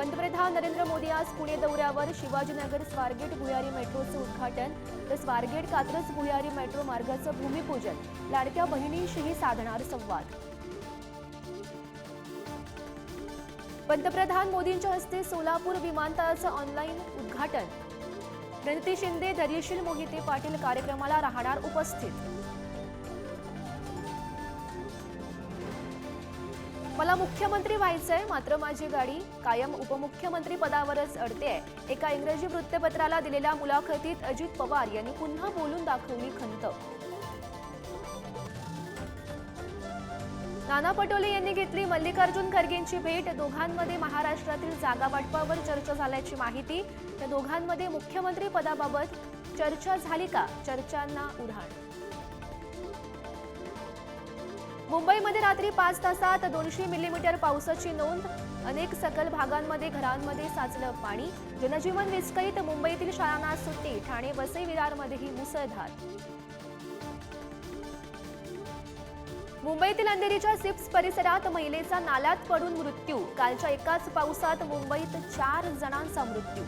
पंतप्रधान नरेंद्र मोदी आज पुणे दौऱ्यावर शिवाजीनगर स्वारगेट भुयारी मेट्रोचं उद्घाटन. तर स्वारगेट कात्रज भुयारी मेट्रो मार्गाचं भूमिपूजन. लाडक्या बहिणींशीही साधणार संवाद. पंतप्रधान मोदींच्या हस्ते सोलापूर विमानतळाचं ऑनलाईन उद्घाटन. प्रणिती शिंदे धैर्यशील मोहिते पाटील कार्यक्रमाला राहणार उपस्थित. मला मुख्यमंत्री व्हायचंय मात्र माझी गाडी कायम उपमुख्यमंत्री पदावरच अडते एका इंग्रजी वृत्तपत्राला दिलेल्या मुलाखतीत अजित पवार यांनी पुन्हा बोलून दाखवली खंत. नाना पटोले यांनी घेतली मल्लिकार्जुन खरगेंची भेट. दोघांमध्ये महाराष्ट्रातील जागा वाटपावर चर्चा झाल्याची माहिती. त्या दोघांमध्ये मुख्यमंत्री पदाबाबत चर्चा झाली का? चर्चांना उधाण. मुंबईमध्ये रात्री पाच तासात दोनशे मिलीमीटर पावसाची नोंद. अनेक सकल भागांमध्ये घरांमध्ये साचलं पाणी. जनजीवन विस्कळीत मुंबईतील शाळांना सुट्टी ठाणे वसई विरारमध्येही मुसळधार. मुंबईतील अंधेरीच्या सिप्स परिसरात महिलेचा नाल्यात पडून मृत्यू. कालच्या एकाच पावसात मुंबईत चार जणांचा मृत्यू.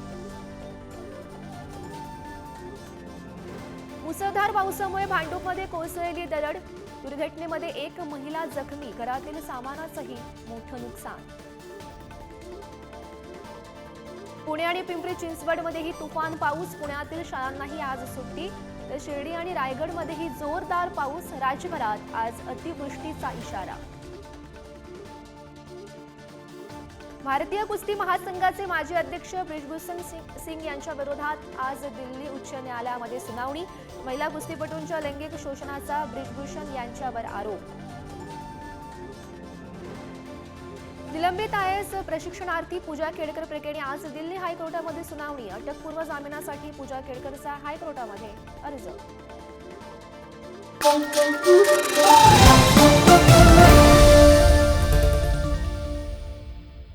मुसळधार पावसामुळे भांडूपमध्ये कोसळली दरड. दुर्घटनेमध्ये एक महिला जखमी घरातील सामानाचंही मोठं नुकसान. पुणे आणि पिंपरी चिंचवडमध्येही तुफान पाऊस पुण्यातील शाळांनाही आज सुट्टी. तर शिर्डी आणि रायगडमध्येही जोरदार पाऊस राज्यभरात आज अतिवृष्टीचा इशारा. भारतीय कुस्ती महासंघाचे माजी अध्यक्ष ब्रिजभूषण सिंग सिंग यांच्या विरोधात आज दिल्ली उच्च न्यायालयामध्ये सुनावणी. महिला कुस्तीपटूंच्या लैंगिक शोषणाचा ब्रिजभूषण यांच्यावर आरोप. निलंबित आय एस प्रशिक्षणार्थी पूजा केडकर प्रकरणी आज दिल्ली हायकोर्टामध्ये सुनावणी. अटकपूर्व जामिनासाठी पूजा केडकरचा हायकोर्टामध्ये अर्ज.